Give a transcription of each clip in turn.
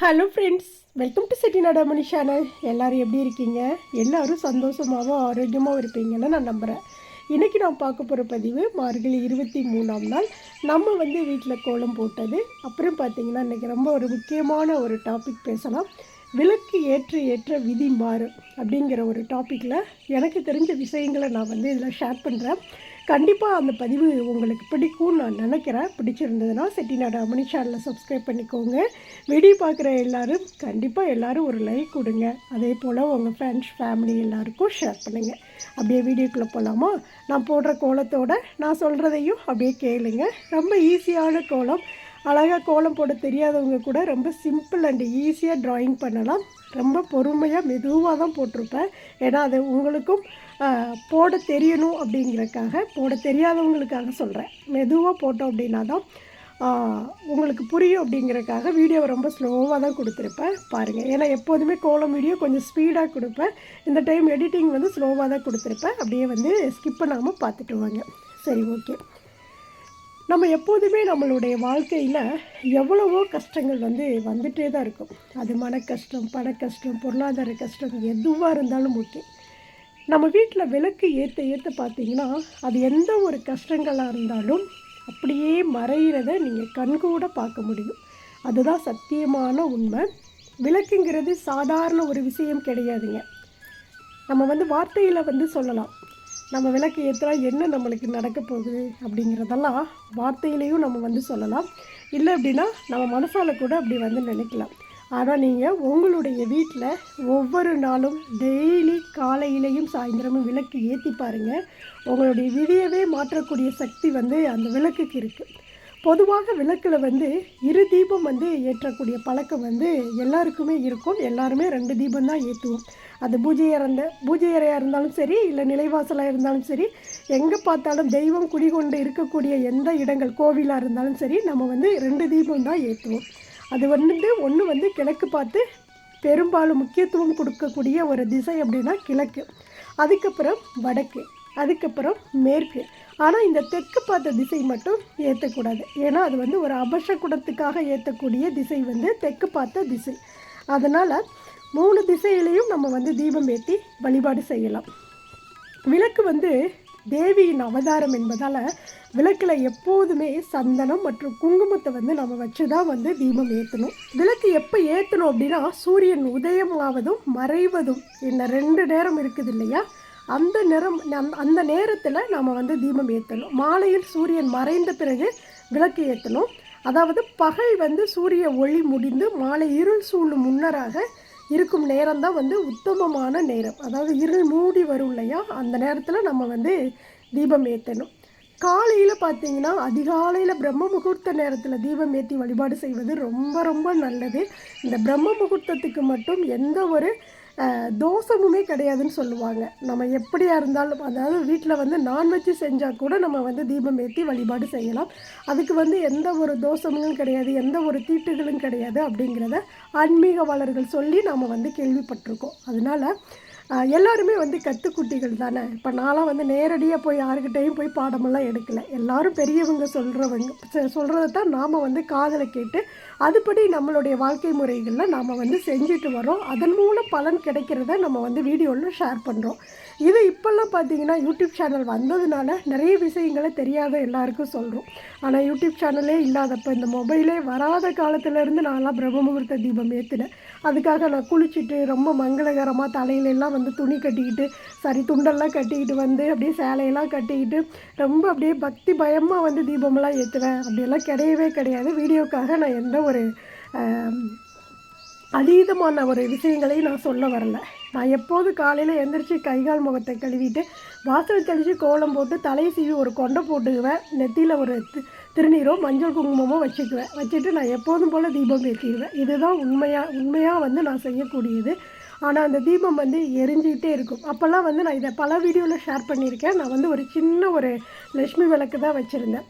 Hello friends welcome to Chettinad நடமணி channel எல்லோரும் எப்படி இருக்கீங்க? எல்லோரும் சந்தோஷமாகவும் ஆரோக்கியமாகவும் இருப்பீங்கன்னு நான் நம்புகிறேன் இன்றைக்கி நான் பார்க்க போகிற பதிவு மார்கழி இருபத்தி மூணாம் நாள். நம்ம வந்து வீட்டில் கோலம் போட்டது. அப்புறம் பார்த்திங்கன்னா இன்றைக்கி ரொம்ப ஒரு முக்கியமான ஒரு டாபிக் பேசலாம். விளக்கு ஏற்ற ஏற்ற விதி மாறு அப்படிங்கிற ஒரு டாப்பிக்கில் எனக்கு தெரிஞ்ச விஷயங்களை நான் வந்து இதில் ஷேர் பண்ணுறேன் கண்டிப்பாக அந்த பதிவு உங்களுக்கு பிடிக்கும்னு நான் நினைக்கிறேன். பிடிச்சிருந்ததுன்னா செட்டிநாடு அமனி சேனலை சப்ஸ்கிரைப் பண்ணிக்கோங்க. வீடியோ பார்க்குற எல்லோரும் கண்டிப்பாக எல்லோரும் ஒரு லைக் கொடுங்க. அதே போல் உங்கள் ஃப்ரெண்ட்ஸ் ஃபேமிலி எல்லாருக்கும் ஷேர் பண்ணுங்கள் அப்படியே வீடியோக்குள்ளே போகலாமா நான் போடுற கோலத்தோடு நான் சொல்கிறதையும் அப்படியே கேளுங்க. ரொம்ப ஈஸியான கோலம். அழகாக கோலம் போட தெரியாதவங்க கூட ரொம்ப சிம்பிள் அண்ட் ஈஸியாக ட்ராயிங் பண்ணலாம். ரொம்ப பொறுமையாக மெதுவாக தான் போட்டிருப்பேன். ஏன்னா அது உங்களுக்கும் போட தெரியணும் அப்படிங்கிறக்காக போட தெரியாதவங்களுக்காக சொல்கிறேன் மெதுவாக போட்டோம் அப்படின்னா தான் உங்களுக்கு புரியும் அப்படிங்கிறக்காக வீடியோவை ரொம்ப ஸ்லோவாக தான் கொடுத்துருப்பேன். பாருங்கள் ஏன்னா எப்போதுமே கோலம் வீடியோ கொஞ்சம் ஸ்பீடாக கொடுப்பேன். இந்த டைம் எடிட்டிங் வந்து ஸ்லோவாக தான் கொடுத்துருப்பேன். அப்படியே வந்து ஸ்கிப் பண்ணாமல் பார்த்துட்டு வாங்க. சரி ஓகே நம்ம எப்போதுமே நம்மளுடைய வாழ்க்கையில் எவ்வளவோ கஷ்டங்கள் வந்து வந்துகிட்டே தான் இருக்கும். அது மன கஷ்டம் பண கஷ்டம் பொருளாதார கஷ்டம் எதுவாக இருந்தாலும் ஓகே. நம்ம வீட்டில் விளக்கு ஏற்ற ஏற்ற பார்த்தீங்கன்னா அது எந்த ஒரு கஷ்டங்களாக இருந்தாலும் அப்படியே மறைகிறத நீங்கள் கண்கூட பார்க்க முடியும். அதுதான் சத்தியமான உண்மை. விளக்குங்கிறது சாதாரண ஒரு விஷயம் கிடையாதுங்க. நம்ம வந்து வார்த்தையில் வந்து சொல்லலாம். நம்ம விளக்கு ஏற்றுனா என்ன நம்மளுக்கு நடக்க போகுது அப்படிங்கிறதெல்லாம் வார்த்தையிலையும் நம்ம வந்து சொல்லலாம். இல்லை அப்படின்னா நம்ம மனசால் கூட அப்படி வந்து நினைக்கலாம். ஆனால் நீங்கள் உங்களுடைய வீட்டில் ஒவ்வொரு நாளும் டெய்லி காலையிலையும் சாயந்தரமும் விளக்கு ஏற்றி பாருங்கள் உங்களுடைய விதியவே மாற்றக்கூடிய சக்தி வந்து அந்த விளக்குக்கு இருக்குது பொதுவாக விளக்கில் வந்து இரு தீபம் வந்து ஏற்றக்கூடிய பழக்கம் வந்து எல்லாருக்குமே இருக்கும். எல்லாருமே ரெண்டு தீபம் தான் ஏற்றுவோம் அது பூஜை இருந்த பூஜை அறையாக இருந்தாலும் சரி இல்லை நிலைவாசலாக இருந்தாலும் சரி எங்கே பார்த்தாலும் தெய்வம் குடிகொண்டு இருக்கக்கூடிய எந்த இடங்கள் கோவிலாக இருந்தாலும் சரி நம்ம வந்து ரெண்டு தீபம் தான் ஏற்றுவோம் அது வந்து ஒன்று வந்து கிழக்கு பார்த்து பெரும்பாலும் முக்கியத்துவம் கொடுக்கக்கூடிய ஒரு திசை அப்படின்னா கிழக்கு. அதுக்கப்புறம் வடக்கு. அதுக்கப்புறம் மேற்கு. ஆனால் இந்த தெற்கு பார்த்த திசை மட்டும் ஏற்றக்கூடாது ஏன்னா அது வந்து ஒரு அபசகுணத்துக்காக ஏற்றக்கூடிய திசை வந்து தெற்கு பார்த்த திசை. அதனால் மூணு திசையிலையும் நம்ம வந்து தீபம் ஏற்றி வழிபாடு செய்யலாம். விளக்கு வந்து தேவியின் அவதாரம் என்பதால் விளக்கில் எப்போதுமே சந்தனம் மற்றும் குங்குமத்தை வந்து நம்ம வச்சு தான் வந்து தீபம் ஏற்றணும் விளக்கு எப்போ ஏற்றணும் அப்படின்னா சூரியன் உதயமாவதும் மறைவதும் இந்த ரெண்டு நேரம் இருக்குது இல்லையா? அந்த நிறம் அந்த நேரத்தில் நாம் வந்து தீபம் ஏற்றணும் மாலையில் சூரியன் மறைந்த பிறகு விளக்கு ஏற்றணும் அதாவது பகல் வந்து சூரிய ஒளி முடிந்து மாலை இருள் சூழும் முன்னராக இருக்கும் நேரம் தான் வந்து உத்தமமான நேரம். அதாவது இருள் மூடி வரும் இல்லையா? அந்த நேரத்தில் நம்ம வந்து தீபம் ஏற்றணும் காலையில் பார்த்தீங்கன்னா அதிகாலையில் பிரம்ம முகூர்த்த நேரத்தில் தீபம் ஏற்றி வழிபாடு செய்வது ரொம்ப ரொம்ப நல்லது. இந்த பிரம்ம முகூர்த்தத்துக்கு மட்டும் எந்த ஒரு தோசமுமே கிடையாதுன்னு சொல்லுவாங்க. நம்ம எப்படியா இருந்தாலும் அதாவது வீட்டில் வந்து நான்வெஜ் செஞ்சால் கூட நம்ம வந்து தீபம் ஏற்றி வழிபாடு செய்யலாம். அதுக்கு வந்து எந்த ஒரு தோஷமும் கிடையாது எந்த ஒரு தீட்டுகளும் கிடையாது அப்படிங்கிறத ஆன்மீகவாளர்கள் சொல்லி நாம் வந்து கேள்விப்பட்டிருக்கோம். அதனால் எல்லாருமே வந்து கற்றுக்குட்டிகள் தானே? இப்போ நான்லாம் வந்து நேரடியாக போய் யாருக்கிட்டேயும் போய் பாடமெல்லாம் எடுக்கலை. எல்லாரும் பெரியவங்க சொல்கிறவங்க சொல்கிறத தான் நாம் வந்து காதலை கேட்டு அதுபடி நம்மளுடைய வாழ்க்கை முறைகளில் நாம் வந்து செஞ்சுட்டு வரோம் அதன் மூலம் பலன் கிடைக்கிறத நம்ம வந்து வீடியோவில் ஷேர் பண்ணுறோம் இது இப்போல்லாம் பார்த்தீங்கன்னா யூடியூப் சேனல் வந்ததுனால நிறைய விஷயங்களை தெரியாத எல்லாருக்கும் சொல்கிறோம் ஆனால் யூடியூப் சேனலே இல்லாதப்போ இந்த மொபைலே வராத காலத்துலேருந்து நான்லாம் பிரம்ம முகூர்த்த தீபம் ஏற்றினேன் அதுக்காக நான் குளிச்சுட்டு ரொம்ப மங்களகரமாக தலையிலெல்லாம் வந்து துணி கட்டிக்கிட்டு சரி துண்டெல்லாம் கட்டிக்கிட்டு வந்து அப்படியே சேலையெல்லாம் கட்டிக்கிட்டு ரொம்ப அப்படியே பக்தி பயமாக வந்து தீபமெல்லாம் ஏற்றுவேன் அப்படியெல்லாம் கிடையவே கிடையாது. வீடியோக்காக நான் எந்த ஒரு அதீதமான ஒரு விஷயங்களையும் நான் சொல்ல வரல. நான் எப்போது காலையில் எந்திரிச்சு கைகால் முகத்தை கழுவிட்டு வாசல் தெளித்து கோலம் போட்டு தலையை சீவி ஒரு கொண்டை போட்டுக்குவேன். நெத்தியில் ஒரு திருநீரோ மஞ்சள் குங்குமமோ வச்சுக்குவேன். வச்சுட்டு நான் எப்போதும் போல் தீபம் ஏற்றிடுவேன். இதுதான் உண்மையாக உண்மையாக வந்து நான் செய்யக்கூடியது. ஆனால் அந்த தீபம் வந்து எரிஞ்சிக்கிட்டே இருக்கும். அப்போல்லாம் வந்து நான் இதை பல வீடியோவில் ஷேர் பண்ணியிருக்கேன். நான் வந்து ஒரு சின்ன ஒரு லக்ஷ்மி விளக்கு தான் வச்சுருந்தேன்.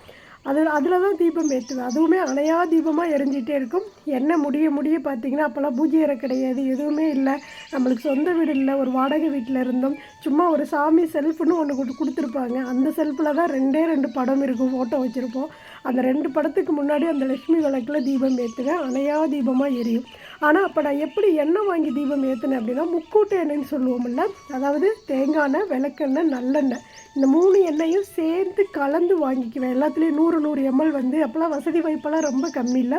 அது அதில் தான் தீபம் ஏற்றுவேன் அதுவுமே அணையா தீபமாக எரிஞ்சிகிட்டே இருக்கும். என்ன முடிய முடிய பார்த்திங்கன்னா அப்போல்லாம் பூஜை அறை கிடையாது எதுவுமே இல்லை. நம்மளுக்கு சொந்த வீடு இல்லை ஒரு வாடகை வீட்டில் இருந்தோம். சும்மா ஒரு சாமி செல்ஃப்னு ஒன்று கொடு கொடுத்துருப்பாங்க. அந்த செல்ஃபில் தான் ரெண்டே ரெண்டு படம் இருக்கும் ஃபோட்டோ வச்சுருப்போம். அந்த ரெண்டு படத்துக்கு முன்னாடி அந்த லக்ஷ்மி விளக்கில் தீபம் ஏற்றுவேன் அணையா தீபமாக எரியும். ஆனால் அப்போ நான் எப்படி எண்ணெய் வாங்கி தீபம் ஏற்றினேன் அப்படின்னா முக்கூட்டு எண்ணெய்ன்னு சொல்லுவோம்ல அதாவது தேங்காய் எண்ணெய் விளக்கெண்ணெய் நல்லெண்ணெய். இந்த மூணு எண்ணெயும் சேர்ந்து கலந்து வாங்கிக்குவேன். எல்லாத்துலேயும் நூறு நூறு எம்எல் வந்து அப்போல்லாம் வசதி வாய்ப்பெல்லாம் ரொம்ப கம்மி இல்லை.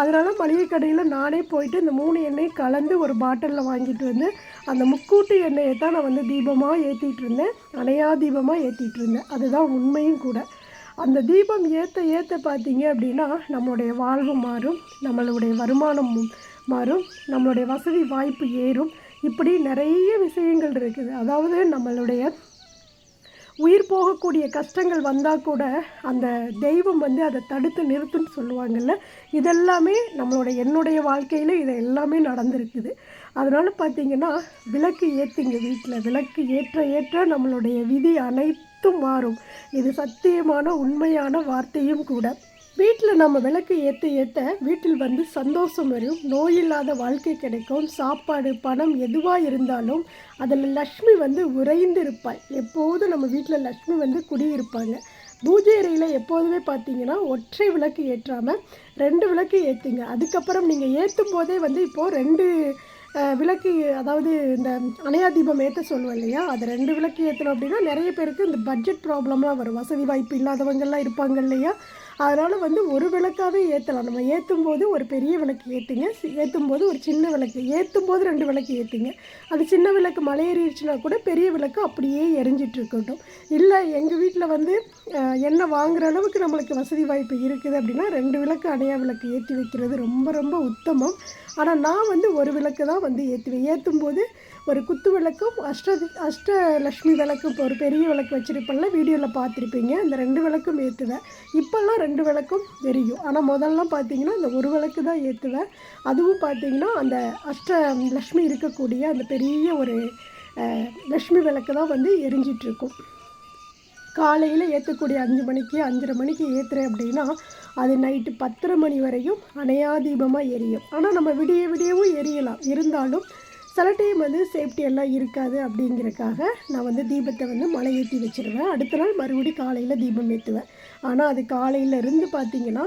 அதனால் மளிகை கடையில் நானே போயிட்டு இந்த மூணு எண்ணெயும் கலந்து ஒரு பாட்டிலில் வாங்கிட்டு வந்து அந்த முக்கூட்டு எண்ணெயை தான் நான் வந்து தீபமாக ஏற்றிட்டு இருந்தேன். அணையா தீபமாக ஏற்றிட்டு இருந்தேன். அதுதான் உண்மையும் கூட. அந்த தீபம் ஏற்ற ஏற்ற பார்த்தீங்க அப்படின்னா நம்மளுடைய வாழ்வு மாறும் நம்மளுடைய வருமானம் மாறும் நம்மளுடைய வசதி வாய்ப்பு ஏறும். இப்படி நிறைய விஷயங்கள் இருக்குது. அதாவது நம்மளுடைய உயிர் போகக்கூடிய கஷ்டங்கள் வந்தால் கூட அந்த தெய்வம் வந்து அதை தடுத்து நிறுத்துன்னு சொல்லுவாங்கல்ல இதெல்லாமே நம்மளோட என்னுடைய வாழ்க்கையில் இது எல்லாமே நடந்திருக்குது. அதனால் பார்த்தீங்கன்னா விளக்கு ஏற்றுங்க வீட்டில் விளக்கு ஏற்ற ஏற்ற நம்மளுடைய விதி அனைத்தும் மாறும். இது சத்தியமான உண்மையான வார்த்தையும் கூட. வீட்டில் நம்ம விளக்கு ஏற்ற ஏற்ற வீட்டில் வந்து சந்தோஷம் வரும். நோயில்லாத வாழ்க்கை கிடைக்கும். சாப்பாடு பணம் எதுவாக இருந்தாலும் அதில் லக்ஷ்மி வந்து உறைந்து இருப்பாள் எப்போதும் நம்ம வீட்டில் லக்ஷ்மி வந்து குடியிருப்பாங்க. பூஜை அறையில் எப்போதுமே பார்த்தீங்கன்னா ஒற்றை விளக்கு ஏற்றாமல் ரெண்டு விளக்கு ஏற்றுங்க அதுக்கப்புறம் நீங்கள் ஏற்றும் போதே வந்து இப்போது ரெண்டு விளக்கு அதாவது இந்த அணையா தீபம் ஏற்ற சொல்லுவோம் இல்லையா? அது ரெண்டு விளக்கு ஏற்றணும் அப்படின்னா நிறைய பேருக்கு இந்த பட்ஜெட் ப்ராப்ளம்லாம் வரும். வசதி வாய்ப்பு இல்லாதவங்கள்லாம் இருப்பாங்க இல்லையா? அதனால் வந்து ஒரு விளக்காகவே ஏற்றலாம் நம்ம ஏற்றும் போது ஒரு பெரிய விளக்கு ஏற்றுங்க ஏற்றும் போது ஒரு சின்ன விளக்கு. ஏற்றும் போது ரெண்டு விளக்கு ஏற்றுங்க அது சின்ன விளக்கு மலையேறிடுச்சுன்னா கூட பெரிய விளக்கு அப்படியே எரிஞ்சிட்ருக்கட்டும் இல்லை எங்கள் வீட்டில் வந்து எண்ணெய் வாங்குகிற அளவுக்கு நம்மளுக்கு வசதி வாய்ப்பு இருக்குது அப்படின்னா ரெண்டு விளக்கு அணையா விளக்கு ஏற்றி வைக்கிறது ரொம்ப ரொம்ப உத்தமம். ஆனால் நான் வந்து ஒரு விளக்கு தான் வந்து ஏற்றுவேன் ஏற்றும் போது ஒரு குத்து விளக்கும் அஷ்ட அஷ்டலக்ஷ்மி விளக்கும் இப்போ ஒரு பெரிய விளக்கு வச்சுருப்பேன்ல வீடியோவில் பார்த்துருப்பீங்க. அந்த ரெண்டு விளக்கும் ஏற்றுவேன் இப்போல்லாம் ரெண்டு விளக்கும் எரியும் ஆனால் முதல்லாம் பார்த்தீங்கன்னா அந்த ஒரு விளக்கு தான் ஏற்றுவேன் அதுவும் பார்த்தீங்கன்னா அந்த அஷ்ட லக்ஷ்மி இருக்கக்கூடிய அந்த பெரிய ஒரு லக்ஷ்மி விளக்கு தான் வந்து எரிஞ்சிட்ருக்கும். காலையில் ஏற்றக்கூடிய அஞ்சு மணிக்கு அஞ்சரை மணிக்கு ஏற்றுறேன் அப்படின்னா அது நைட்டு பத்தரை மணி வரையும் அணையாதீபமாக எரியும். ஆனால் நம்ம விடிய விடியவும் எரியலாம். இருந்தாலும் சில டைம் வந்து சேஃப்டி எல்லாம் இருக்காது அப்படிங்கிறக்காக நான் வந்து தீபத்தை வந்து மலை ஏற்றி வச்சுருவேன். அடுத்த நாள் மறுபடியும் காலையில் தீபம் ஏற்றுவேன் ஆனால் அது காலையில இருந்து பார்த்தீங்கன்னா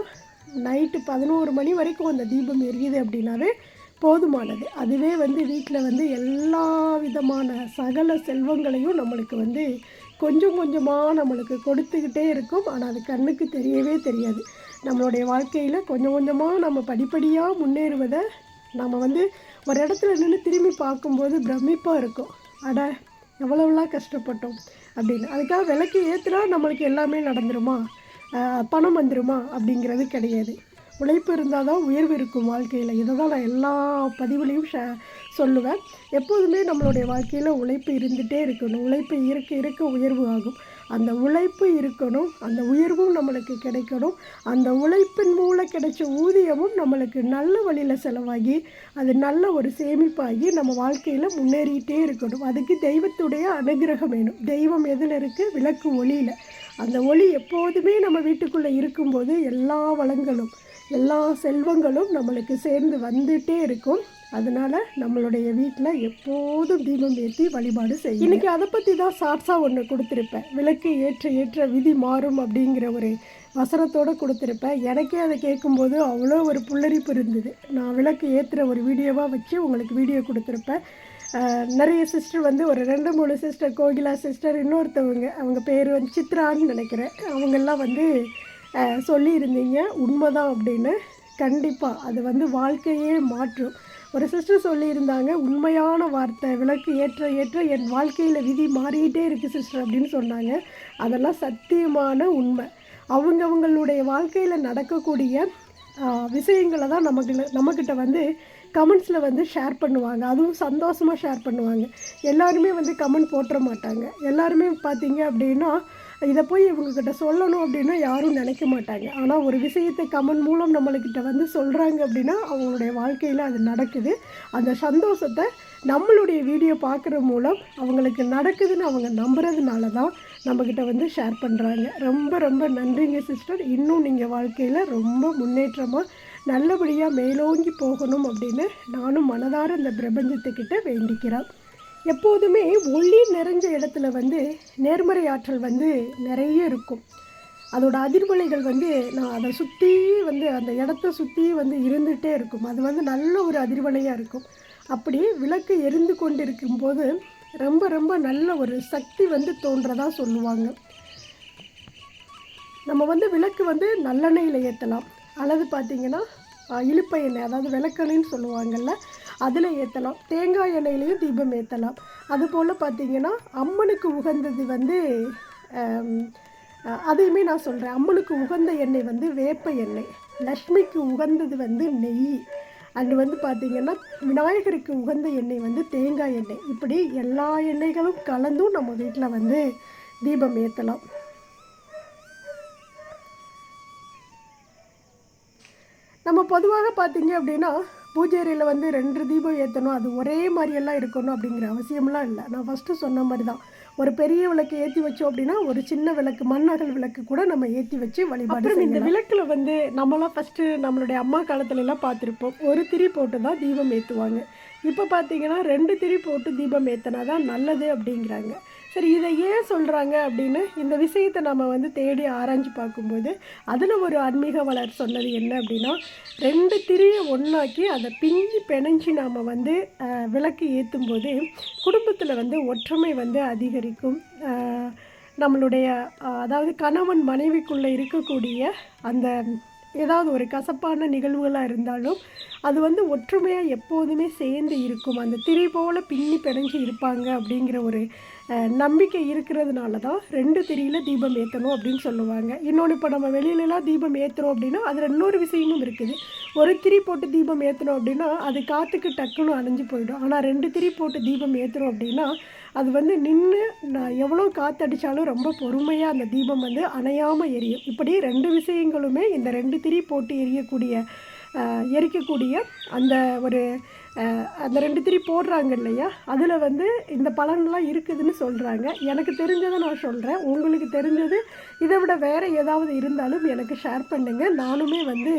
நைட்டு பதினோரு மணி வரைக்கும் அந்த தீபம் எரியுது அப்படின்னாவே போதுமானது. அதுவே வந்து வீட்டில் வந்து எல்லா விதமான சகல செல்வங்களையும் நம்மளுக்கு வந்து கொஞ்சம் கொஞ்சமாக நம்மளுக்கு கொடுத்துக்கிட்டே இருக்கும். ஆனால் அது கண்ணுக்கு தெரியவே தெரியாது. நம்மளுடைய வாழ்க்கையில் கொஞ்சம் கொஞ்சமாக நம்ம படிப்படியாக முன்னேறுவதை நம்ம வந்து ஒரு இடத்துல நின்று திரும்பி பார்க்கும்போது பிரமிப்பாக இருக்கும். அட எவ்வளவுலாம் கஷ்டப்பட்டோம் அப்படின்னு. அதுக்காக விலைக்கு ஏற்றுனா நம்மளுக்கு எல்லாமே நடந்துருமா? பணம் வந்துருமா? அப்படிங்கிறது கிடையாது. உழைப்பு இருந்தால் தான் உயர்வு இருக்கும் வாழ்க்கையில். இதை தான் நான் எல்லா பதிவுலையும் ஷே சொல்லுவேன். எப்போதுமே நம்மளுடைய வாழ்க்கையில் உழைப்பு இருந்துகிட்டே இருக்கணும். உழைப்பு இருக்க இருக்க உயர்வு ஆகும். அந்த உழைப்பு இருக்கணும் அந்த உயர்வும் நம்மளுக்கு கிடைக்கணும் அந்த உழைப்பின் மூலம் கிடைச்ச ஊதியமும் நம்மளுக்கு நல்ல வழியில் செலவாகி அது நல்ல ஒரு சேமிப்பாகி நம்ம வாழ்க்கையில் முன்னேறிட்டே இருக்கணும். அதுக்கு தெய்வத்துடைய அனுகிரகம் வேணும். தெய்வம் எதில் இருக்குது விளக்கு ஒளியில். அந்த ஒளி எப்போதுமே நம்ம வீட்டுக்குள்ளே இருக்கும்போது எல்லா வளங்களும் எல்லா செல்வங்களும் நம்மளுக்கு சேர்ந்து வந்துட்டே இருக்கும். அதனால நம்மளுடைய வீட்டில் எப்போதும் தீபம் ஏற்றி வழிபாடு செய்யும் இன்றைக்கி அதை பற்றி தான் ஷார்ட்ஸாக ஒன்று கொடுத்துருப்பேன். விளக்கு ஏற்ற ஏற்ற விதி மாறும் அப்படிங்கிற ஒரு வசனத்தோடு கொடுத்துருப்பேன். எனக்கே அதை கேட்கும்போது அவ்வளோ ஒரு புல்லரிப்பு இருந்தது. நான் விளக்கு ஏற்றுற ஒரு வீடியோவாக வச்சு உங்களுக்கு வீடியோ கொடுத்துருப்பேன். நிறைய சிஸ்டர் வந்து ஒரு ரெண்டு மூணு சிஸ்டர் கோகிலா சிஸ்டர் இன்னொருத்தவங்க அவங்க பேர் வந்து சித்ரான்னு நினைக்கிறேன். அவங்கெல்லாம் வந்து சொல்லியிருந்தீங்க. உண்மைதான் அப்படின்னு. கண்டிப்பாக அது வந்து வாழ்க்கையே மாற்றும். ஒரு சிஸ்டர் சொல்லியிருந்தாங்க உண்மையான வார்த்தை விளக்கு ஏற்ற ஏற்ற என் வாழ்க்கையில் விதி மாறிக்கிட்டே இருக்குது சிஸ்டர் அப்படின்னு சொன்னாங்க. அதெல்லாம் சத்தியமான உண்மை. அவங்கவங்களுடைய வாழ்க்கையில் நடக்கக்கூடிய விஷயங்களை தான் நமக்கு நம்மக்கிட்ட வந்து கமெண்ட்ஸில் வந்து ஷேர் பண்ணுவாங்க. அதுவும் சந்தோஷமாக ஷேர் பண்ணுவாங்க. எல்லாருமே வந்து கமெண்ட் போட்டுற மாட்டாங்க. எல்லாருமே பார்த்தீங்க அப்படின்னா இதை போய் இவங்கக்கிட்ட சொல்லணும் அப்படின்னா யாரும் நினைக்க மாட்டாங்க. ஆனால் ஒரு விஷயத்தை கமன் மூலம் நம்மளுக்கிட்ட வந்து சொல்கிறாங்க அப்படின்னா அவங்களுடைய வாழ்க்கையில் அது நடக்குது. அந்த சந்தோஷத்தை நம்மளுடைய வீடியோ பார்க்குற மூலம் அவங்களுக்கு நடக்குதுன்னு அவங்க நம்புறதுனால தான் நம்மக்கிட்ட வந்து ஷேர் பண்ணுறாங்க ரொம்ப ரொம்ப நன்றிங்க சிஸ்டர் இன்னும் நீங்கள் வாழ்க்கையில் ரொம்ப முன்னேற்றமாக நல்லபடியாக மேலோங்கி போகணும் அப்படின்னு நானும் மனதார இந்த பிரபஞ்சத்துக்கிட்ட வேண்டிக்கிறேன். எப்போதுமே ஒளி நிறைஞ்ச இடத்துல வந்து நேர்மறை ஆற்றல் வந்து நிறைய இருக்கும். அதோட அதிர்வலைகள் வந்து நான் அதை சுற்றி வந்து அந்த இடத்த சுற்றி வந்து இருந்துகிட்டே இருக்கும். அது வந்து நல்ல ஒரு அதிர்வலையாக இருக்கும். அப்படி விளக்கு எரிந்து கொண்டு இருக்கும்போது ரொம்ப ரொம்ப நல்ல ஒரு சக்தி வந்து தோன்றதாக சொல்லுவாங்க. நம்ம வந்து விளக்கு வந்து நல்லெண்ணெயில் ஏற்றலாம் அல்லது பார்த்திங்கன்னா அஹ், எண்ணெய் அதாவது விளக்கெண்ணெய்ன்னு சொல்லுவாங்கள்ல அதில் ஏற்றலாம் தேங்காய் எண்ணெயிலையும் தீபம் ஏற்றலாம் அதுபோல் பார்த்திங்கன்னா அம்மனுக்கு உகந்தது வந்து அதையுமே நான் சொல்கிறேன் அம்மனுக்கு உகந்த எண்ணெய் வந்து வேப்ப எண்ணெய். லக்ஷ்மிக்கு உகந்தது வந்து நெய். அண்டு வந்து பார்த்திங்கன்னா விநாயகருக்கு உகந்த எண்ணெய் வந்து தேங்காய் எண்ணெய். இப்படி எல்லா எண்ணெய்களும் கலந்தும் நம்ம வீட்டில் வந்து தீபம் ஏற்றலாம் நம்ம பொதுவாக பார்த்திங்க அப்படின்னா பூஜை அறையில் வந்து ரெண்டு தீபம் ஏற்றணும் அது ஒரே மாதிரியெல்லாம் இருக்கணும் அப்படிங்கிற அவசியம்லாம் இல்லை. நான் ஃபஸ்ட்டு சொன்ன மாதிரி தான் ஒரு பெரிய விளக்கு ஏற்றி வச்சோம் அப்படின்னா ஒரு சின்ன விளக்கு மண்ணகல் விளக்கு கூட நம்ம ஏற்றி வச்சு வழிபாடு இந்த விளக்கில் வந்து நம்மளாம் ஃபஸ்ட்டு நம்மளுடைய அம்மா காலத்துல எல்லாம் பார்த்துருப்போம். ஒரு திரி போட்டு தான் தீபம் ஏற்றுவாங்க இப்போ பார்த்தீங்கன்னா ரெண்டு திரி போட்டு தீபம் ஏற்றினா தான் நல்லது அப்படிங்கிறாங்க. சரி இதை ஏன் சொல்கிறாங்க அப்படின்னு இந்த விஷயத்தை நம்ம வந்து தேடி ஆராய்ஞ்சு பார்க்கும்போது அதில் ஒரு ஆன்மீக வளர் சொன்னது என்ன அப்படின்னா ரெண்டு திரியை ஒன்றாக்கி அதை பிஞ்சு பிணைஞ்சு நாம் வந்து விளக்கு ஏற்றும் போது குடும்பத்தில் வந்து ஒற்றுமை வந்து அதிகரிக்கும். நம்மளுடைய அதாவது கணவன் மனைவிக்குள்ளே இருக்கக்கூடிய அந்த ஏதாவது ஒரு கசப்பான நிகழ்வுகளாக இருந்தாலும் அது வந்து ஒற்றுமையாக எப்போதுமே சேர்ந்து இருக்கும். அந்த திரி போல் பின்னி பிணைஞ்சு இருப்பாங்க அப்படிங்கிற ஒரு நம்பிக்கை இருக்கிறதுனால தான் ரெண்டு திரியில் தீபம் ஏற்றணும் அப்படின்னு சொல்லுவாங்க. இன்னொன்று இப்போ நம்ம வெளியிலலாம் தீபம் ஏற்றுறோம் அப்படின்னா அதில் இன்னொரு விஷயமும் இருக்குது. ஒரு திரி போட்டு தீபம் ஏற்றணும் அப்படின்னா அது காற்றுக்கு டக்குன்னு அணைஞ்சு போயிடும். ஆனால் ரெண்டு திரி போட்டு தீபம் ஏற்றுறோம் அப்படின்னா அது வந்து நின்று நான் எவ்வளோ காற்றடிச்சாலும் ரொம்ப பொறுமையாக அந்த தீபம் வந்து அணையாமல் எரியும். இப்படி ரெண்டு விஷயங்களுமே இந்த ரெண்டு திரி போட்டு எரியக்கூடிய எரிக்கக்கூடிய அந்த ஒரு அந்த ரெண்டு திரி போடுறாங்க இல்லையா? அதில் வந்து இந்த பலன்லாம் இருக்குதுன்னு சொல்கிறாங்க எனக்கு தெரிஞ்சதை நான் சொல்கிறேன் உங்களுக்கு தெரிஞ்சது இதை விட வேறு ஏதாவது இருந்தாலும் எனக்கு ஷேர் பண்ணுங்கள் நானுமே வந்து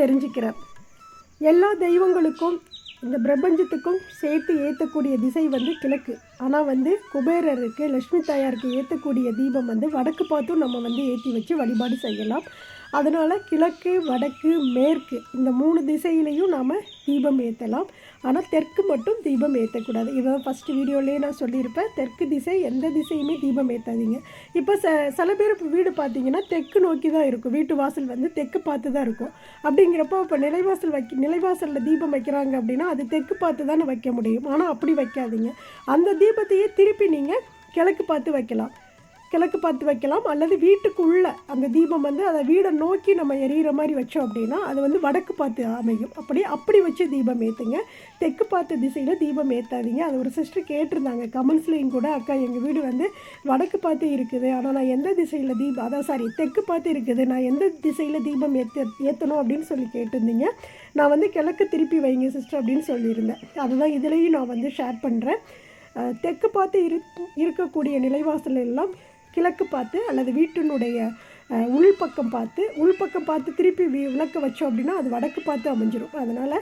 தெரிஞ்சுக்கிறேன். எல்லா தெய்வங்களுக்கும் இந்த பிரபஞ்சத்துக்கும் சேர்த்து ஏற்றக்கூடிய திசை வந்து கிழக்கு. ஆனால் வந்து குபேரருக்கு லக்ஷ்மி தாயாருக்கு ஏற்றக்கூடிய தீபம் வந்து வடக்கு பார்த்தும் நம்ம வந்து ஏற்றி வச்சு வழிபாடு செய்யலாம். அதனால் கிழக்கு வடக்கு மேற்கு இந்த மூணு திசையிலையும் நாம் தீபம் ஏற்றலாம் ஆனால் தெற்கு மட்டும் தீபம் ஏற்றக்கூடாது இதான் ஃபஸ்ட்டு வீடியோலேயே நான் சொல்லியிருப்பேன் தெற்கு திசை எந்த திசையுமே தீபம் ஏற்றாதீங்க இப்போ ச சில பேர் இப்போ வீடு பார்த்தீங்கன்னா தெற்கு நோக்கி தான் இருக்கும். வீட்டு வாசல் வந்து தெற்கு பார்த்து தான் இருக்கும். அப்படிங்கிறப்போ இப்போ நிலைவாசல் வைக்க நிலைவாசலில் தீபம் வைக்கிறாங்க அப்படின்னா அது தெற்கு பார்த்து தானே வைக்க முடியும். ஆனால் அப்படி வைக்காதீங்க. அந்த தீபத்தையே திருப்பி நீங்கள் கிழக்கு பார்த்து வைக்கலாம். கிழக்கு பார்த்து வைக்கலாம் அல்லது வீட்டுக்குள்ளே அந்த தீபம் வந்து அதை வீடை நோக்கி நம்ம எரியிற மாதிரி வச்சோம் அப்படின்னா அது வந்து வடக்கு பார்த்து அமையும். அப்படி அப்படி வச்சு தீபம் ஏற்றுங்க தெற்கு பார்த்த திசையில் தீபம் ஏற்றாதீங்க அது ஒரு சிஸ்டர் கேட்டிருந்தாங்க. கமெண்ட்ஸ்லேயும் கூட அக்கா எங்கள் வீடு வந்து வடக்கு பார்த்து இருக்குது. ஆனால் நான் எந்த திசையில் தீபம் அதான் சாரி தெற்கு பார்த்து இருக்குது. நான் எந்த திசையில் தீபம் ஏற்ற ஏற்றணும் அப்படின்னு சொல்லி கேட்டிருந்தீங்க. நான் வந்து கிழக்கு திருப்பி வைங்க சிஸ்டர் அப்படின்னு சொல்லியிருந்தேன். அதுதான் இதுலேயும் நான் வந்து ஷேர் பண்ணுறேன் தெற்கு பார்த்து இரு இருக்கக்கூடிய நிலைவாசல் எல்லாம் கிழக்கு பார்த்து அல்லது வீட்டினுடைய உள்பக்கம் பார்த்து உள்பக்கம் பார்த்து திருப்பி வி- விளக்க வச்சோம் அப்படின்னா அது வடக்கு பார்த்து அமைஞ்சிரும். அதனால்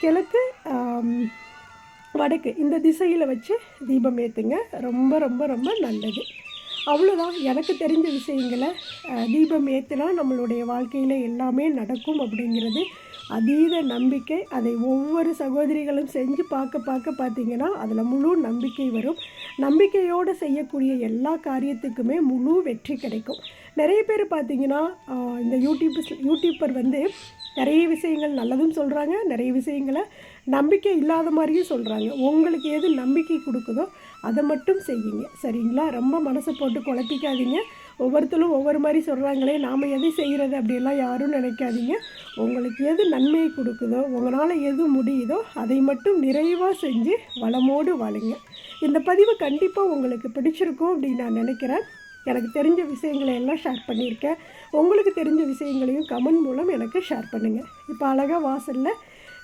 கிழக்கு வடக்கு இந்த திசையில் வச்சு தீபம் ஏற்றுங்க ரொம்ப ரொம்ப ரொம்ப நல்லது. அவ்வளோதான் எனக்கு தெரிஞ்ச விஷயங்களை தீபம் ஏற்றினா நம்மளுடைய வாழ்க்கையில் எல்லாமே நடக்கும் அப்படிங்கிறது அதீத நம்பிக்கை. அதை ஒவ்வொரு சகோதரிகளும் செஞ்சு பார்க்க பார்க்க பார்த்தீங்கன்னா அதில் முழு நம்பிக்கை வரும். நம்பிக்கையோடு செய்யக்கூடிய எல்லா காரியத்துக்குமே முழு வெற்றி கிடைக்கும். நிறைய பேர் பார்த்தீங்கன்னா இந்த யூடியூப் யூடியூப்பர் வந்து நிறைய விஷயங்கள் நல்லதும் சொல்கிறாங்க நிறைய விஷயங்களை நம்பிக்கை இல்லாத மாதிரியும் சொல்கிறாங்க உங்களுக்கு எது நம்பிக்கை கொடுக்குதோ அதை மட்டும் செய்யுங்க. சரிங்களா? ரொம்ப மனசை போட்டு குழப்பிக்காதீங்க. ஒவ்வொருத்தரும் ஒவ்வொரு மாதிரி சொல்கிறாங்களே நாம் எதை செய்கிறது அப்படிலாம் யாரும் நினைக்காதீங்க. உங்களுக்கு எது நன்மையை கொடுக்குதோ உங்களால் எது முடியுதோ அதை மட்டும் நிறைவாக செஞ்சு வளமோடு வாழுங்க. இந்த பதிவு கண்டிப்பாக உங்களுக்கு பிடிச்சிருக்கும் அப்படின்னு நான் நினைக்கிறேன். எனக்கு தெரிஞ்ச விஷயங்களை எல்லாம் ஷேர் பண்ணியிருக்கேன். உங்களுக்கு தெரிஞ்ச விஷயங்களையும் கமெண்ட் மூலம் எனக்கு ஷேர் பண்ணுங்கள் இப்போ அழகாக வாசலில்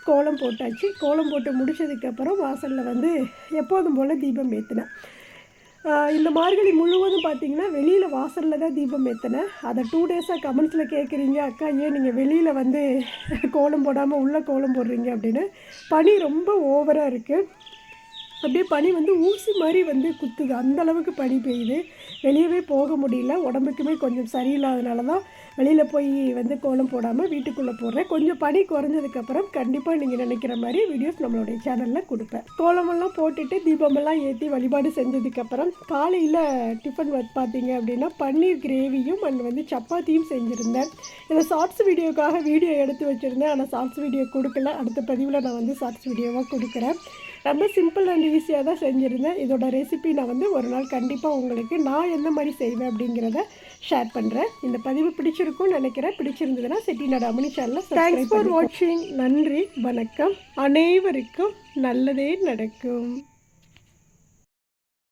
கோலம் போட்டாச்சு. கோலம் போட்டு முடிச்சதுக்கப்புறம் வாசலில் வந்து எப்போதும் போல் தீபம் ஏற்றினேன் இந்த மார்கழி முழுவதும் பார்த்தீங்கன்னா வெளியில் வாசலில் தான் தீபம் ஏற்றினேன் அதை டூ டேஸாக கமெண்ட்ஸில் கேட்குறீங்க அக்கா ஏன் நீங்கள் வெளியில் வந்து கோலம் போடாமல் உள்ளே கோலம் போடுறீங்க? அப்படின்னு. பனி ரொம்ப ஓவராக இருக்குது அப்படியே பனி வந்து ஊசி மாதிரி வந்து குத்துது. அந்த அளவுக்கு பனி பெய்யுது. வெளியவே போக முடியல. உடம்புக்குமே கொஞ்சம் சரியில்லாதனால தான் வெளியில் போய் வந்து கோலம் போடாமல் வீட்டுக்குள்ளே போடுறேன். கொஞ்சம் பனி குறைஞ்சதுக்கப்புறம் கண்டிப்பாக நீங்கள் நினைக்கிற மாதிரி வீடியோஸ் நம்மளுடைய சேனலில் கொடுப்பேன். கோலமெல்லாம் போட்டுட்டு தீபமெல்லாம் ஏற்றி வழிபாடு செஞ்சதுக்கப்புறம் காலையில் டிஃபன் வந்து பார்த்தீங்க அப்படின்னா பன்னீர் கிரேவியும் அண்ட் வந்து சப்பாத்தியும் செஞ்சுருந்தேன். இதை ஷார்ட்ஸ் வீடியோக்காக வீடியோ எடுத்து வச்சுருந்தேன். ஆனால் ஷார்ட்ஸ் வீடியோ கொடுக்கல. அடுத்த பதிவில் நான் வந்து ஷார்ட்ஸ் வீடியோவாக கொடுக்குறேன். ரொம்ப சிம்பிள் அண்ட் ஈஸியாக தான் செஞ்சுருந்தேன். இதோட ரெசிபி நான் வந்து ஒரு நாள் கண்டிப்பாக உங்களுக்கு நான் எந்த மாதிரி செய்வேன் அப்படிங்கிறத ஷேர் பண்ணுறேன் இந்த பதிவு பிடிச்சிருக்கும்னு நினைக்கிறேன். பிடிச்சிருந்ததுன்னா செட்டிநாடு அமனி சேனலில் தேங்க்ஸ் ஃபார் வாட்சிங் நன்றி. வணக்கம். அனைவருக்கும் நல்லதே நடக்கும்.